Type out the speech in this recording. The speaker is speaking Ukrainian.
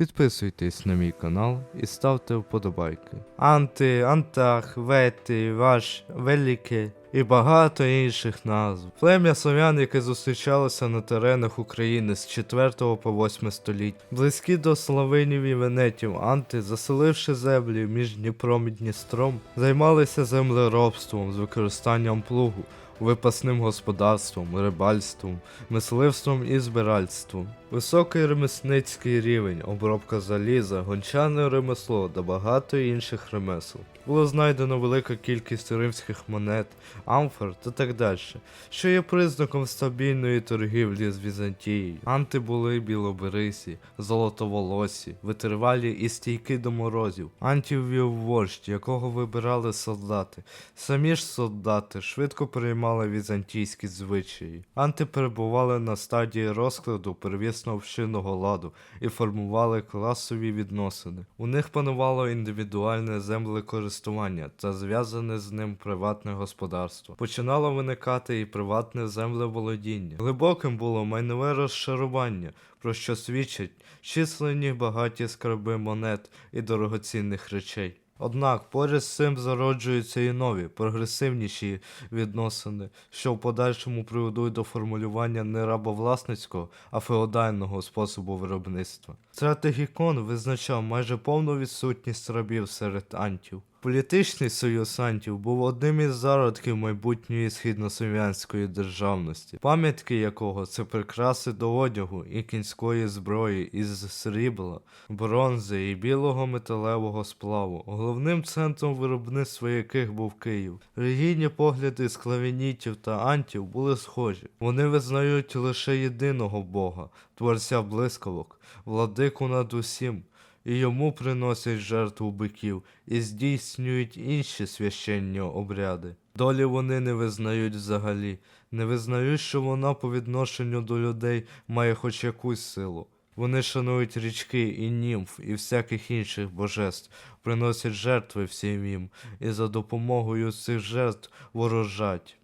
Підписуйтесь на мій канал і ставте вподобайки. Анти, Антах, Вети, Ваш, Велике і багато інших назв. Плем'я слов'ян, яке зустрічалося на теренах України з 4 по 8 століть. Близькі до Словенів і Венетів, анти, заселивши землі між Дніпром і Дністром, займалися землеробством з використанням плугу, випасним господарством, рибальством, мисливством і збиральством. Високий ремесницький рівень, обробка заліза, гончане ремесло та багато інших ремесел. Було знайдено велика кількість римських монет, амфор та так далі, що є признаком стабільної торгівлі з Візантією. Анти були білоберисі, золотоволосі, витривалі і стійкі до морозів. Антів вів вождь, якого вибирали солдати. Самі ж солдати швидко переймали візантійські звичаї. Анти перебували на стадії розкладу первісного вщинного ладу і формували класові відносини. У них панувало індивідуальне землекористування та зв'язане з ним приватне господарство. Починало виникати і приватне землеволодіння. Глибоким було майнове розшарування, про що свідчать численні багаті скарби монет і дорогоцінних речей. Однак поряд з цим зароджуються і нові, прогресивніші відносини, що в подальшому приведуть до формулювання не рабовласницького, а феодального способу виробництва. Стратегікон визначав майже повну відсутність рабів серед антів. Політичний союз антів був одним із зародків майбутньої східнослов'янської державності, пам'ятки якого це прикраси до одягу і кінської зброї із срібла, бронзи і білого металевого сплаву, головним центром виробництва яких був Київ. Релігійні погляди склавінітів та антів були схожі. Вони визнають лише єдиного Бога, творця блискавок, владику над усім і йому приносять жертву биків і здійснюють інші священні обряди. Долі вони не визнають взагалі, не визнають, що вона по відношенню до людей має хоч якусь силу. Вони шанують річки і німф, і всяких інших божеств, приносять жертви всім їм, і за допомогою цих жертв ворожать.